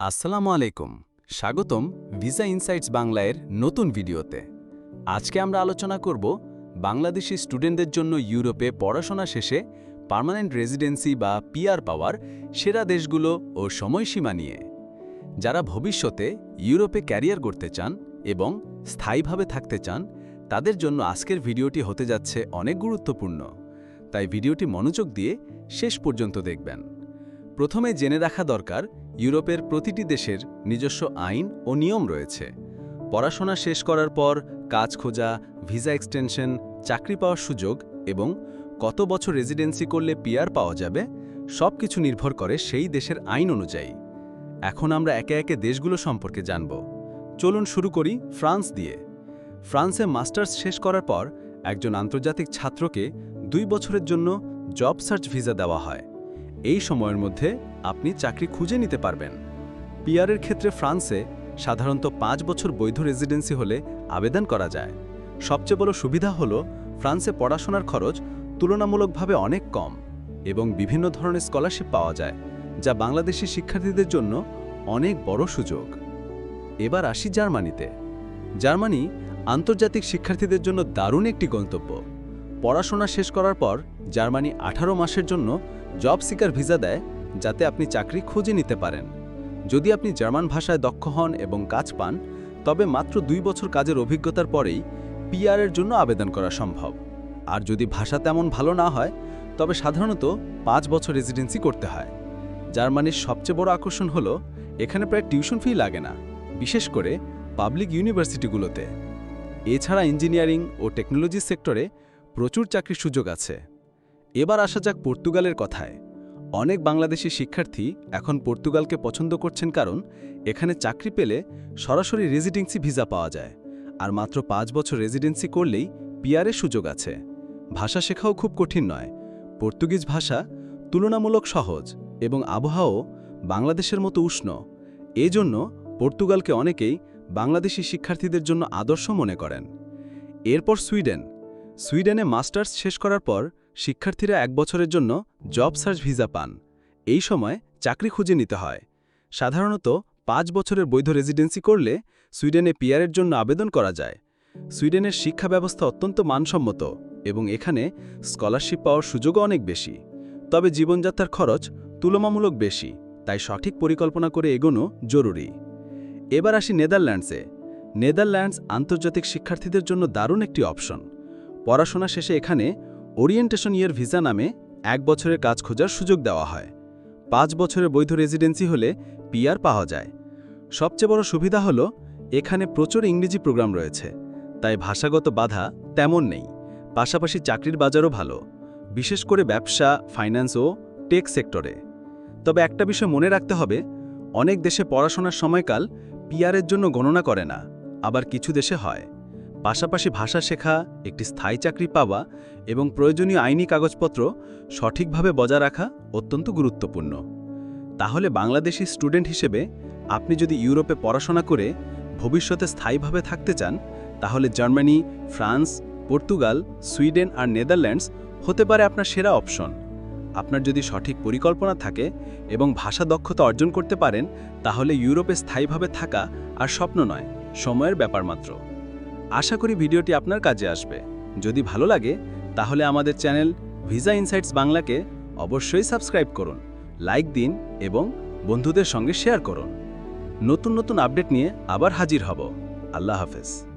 আসসালামু আলাইকুম। স্বাগতম ভিসা ইনসাইটস বাংলায়ের নতুন ভিডিওতে। আজকে আমরা আলোচনা করব বাংলাদেশি স্টুডেন্টদের জন্য ইউরোপে পড়াশোনা শেষে পার্মানেন্ট রেজিডেন্সি বা পিআর পাওয়ার সেরা দেশগুলো ও সময়সীমা নিয়ে। যারা ভবিষ্যতে ইউরোপে ক্যারিয়ার করতে চান এবং স্থায়ীভাবে থাকতে চান, তাদের জন্য আজকের ভিডিওটি হতে যাচ্ছে অনেক গুরুত্বপূর্ণ। তাই ভিডিওটি মনোযোগ দিয়ে শেষ পর্যন্ত দেখবেন। প্রথমে জেনে রাখা দরকার, ইউরোপের প্রতিটি দেশের নিজস্ব আইন ও নিয়ম রয়েছে। পড়াশোনা শেষ করার পর কাজ খোঁজা, ভিসা এক্সটেনশন, চাকরি পাওয়ার সুযোগ এবং কত বছর রেজিডেন্সি করলে পিয়ার পাওয়া যাবে সব কিছু নির্ভর করে সেই দেশের আইন অনুযায়ী। এখন আমরা একে একে দেশগুলো সম্পর্কে জানব। চলুন শুরু করি ফ্রান্স দিয়ে। ফ্রান্সে মাস্টার্স শেষ করার পর একজন আন্তর্জাতিক ছাত্রকে দুই বছরের জন্য জব সার্চ ভিসা দেওয়া হয়। এই সময়ের মধ্যে আপনি চাকরি খুঁজে নিতে পারবেন। পিআরের ক্ষেত্রে ফ্রান্সে সাধারণত পাঁচ বছর বৈধ রেজিডেন্সি হলে আবেদন করা যায়। সবচেয়ে বড় সুবিধা হল, ফ্রান্সে পড়াশোনার খরচ তুলনামূলকভাবে অনেক কম এবং বিভিন্ন ধরনের স্কলারশিপ পাওয়া যায়, যা বাংলাদেশি শিক্ষার্থীদের জন্য অনেক বড় সুযোগ। এবার আসি জার্মানিতে। জার্মানি আন্তর্জাতিক শিক্ষার্থীদের জন্য দারুণ একটি গন্তব্য। পড়াশোনা শেষ করার পর জার্মানি আঠারো মাসের জন্য জব সিকার ভিসা দেয় যাতে আপনি চাকরি খুঁজে নিতে পারেন। যদি আপনি জার্মান ভাষায় দক্ষ হন এবং কাজ পান, তবে মাত্র দুই বছর কাজের অভিজ্ঞতার পরেই পিআরের জন্য আবেদন করা সম্ভব। আর যদি ভাষা তেমন ভালো না হয়, তবে সাধারণত পাঁচ বছর রেজিডেন্সি করতে হয়। জার্মানির সবচেয়ে বড় আকর্ষণ হল, এখানে প্রায় টিউশন ফি লাগে না, বিশেষ করে পাবলিক ইউনিভার্সিটিগুলোতে এছাড়া ইঞ্জিনিয়ারিং ও টেকনোলজি সেক্টরে প্রচুর চাকরির সুযোগ আছে। এবার আসা যাক পর্তুগালের কথায়। অনেক বাংলাদেশি শিক্ষার্থী এখন পর্তুগালকে পছন্দ করছেন কারণ এখানে চাকরি পেলে সরাসরি রেজিডেন্সি ভিসা পাওয়া যায়। আর মাত্র পাঁচ বছর রেজিডেন্সি করলেই পিআরের সুযোগ আছে। ভাষা শেখাও খুব কঠিন নয়। পর্তুগিজ ভাষা তুলনামূলক সহজ এবং আবহাওয়াও বাংলাদেশের মতো উষ্ণ। এজন্য পর্তুগালকে অনেকেই বাংলাদেশি শিক্ষার্থীদের জন্য আদর্শ মনে করেন। এরপর সুইডেন। সুইডেনে মাস্টার্স শেষ করার পর শিক্ষার্থীরা এক বছরের জন্য জব সার্চ ভিসা পান। এই সময় চাকরি খুঁজে নিতে হয়। সাধারণত পাঁচ বছরের বৈধ রেজিডেন্সি করলে সুইডেনে পিয়ারের জন্য আবেদন করা যায়। সুইডেনের শিক্ষা ব্যবস্থা অত্যন্ত মানসম্মত এবং এখানে স্কলারশিপ পাওয়ার সুযোগও অনেক বেশি। তবে জীবনযাত্রার খরচ তুলনামূলক বেশি, তাই সঠিক পরিকল্পনা করে এগোনো জরুরি। এবার আসি নেদারল্যান্ডসে। নেদারল্যান্ডস আন্তর্জাতিক শিক্ষার্থীদের জন্য দারুণ একটি অপশন। পড়াশোনা শেষে এখানে ওরিয়েন্টেশন ইয়ার ভিসা নামে এক বছরের কাজ খোঁজার সুযোগ দেওয়া হয়। পাঁচ বছরের বৈধ রেজিডেন্সি হলে পিআর পাওয়া যায়। সবচেয়ে বড় সুবিধা হল, এখানে প্রচুর ইংরেজি প্রোগ্রাম রয়েছে, তাই ভাষাগত বাধা তেমন নেই। পাশাপাশি চাকরির বাজারও ভালো, বিশেষ করে ব্যবসা ফাইন্যান্স ও টেক সেক্টরে তবে একটা বিষয় মনে রাখতে হবে, অনেক দেশে পড়াশোনার সময়কাল পিআরের জন্য গণনা করে না, আবার কিছু দেশে হয়। পাশাপাশি ভাষা শেখা, একটি স্থায়ী চাকরি পাওয়া এবং প্রয়োজনীয় আইনি কাগজপত্র সঠিকভাবে বজায় রাখা অত্যন্ত গুরুত্বপূর্ণ। তাহলে বাংলাদেশি স্টুডেন্ট হিসেবে আপনি যদি ইউরোপে পড়াশোনা করে ভবিষ্যতে স্থায়ীভাবে থাকতে চান, তাহলে জার্মানি, ফ্রান্স, পর্তুগাল, সুইডেন আর নেদারল্যান্ডস হতে পারে আপনার সেরা অপশন। আপনার যদি সঠিক পরিকল্পনা থাকে এবং ভাষা দক্ষতা অর্জন করতে পারেন, তাহলে ইউরোপে স্থায়ীভাবে থাকা আর স্বপ্ন নয়, সময়ের ব্যাপার মাত্র। আশা করি ভিডিওটি আপনার কাজে আসবে। যদি ভালো লাগে, তাহলে আমাদের চ্যানেল ভিসা ইনসাইটস বাংলাকে অবশ্যই সাবস্ক্রাইব করুন, লাইক দিন এবং বন্ধুদের সঙ্গে শেয়ার করুন। নতুন নতুন আপডেট নিয়ে আবার হাজির হব। আল্লাহ হাফেজ।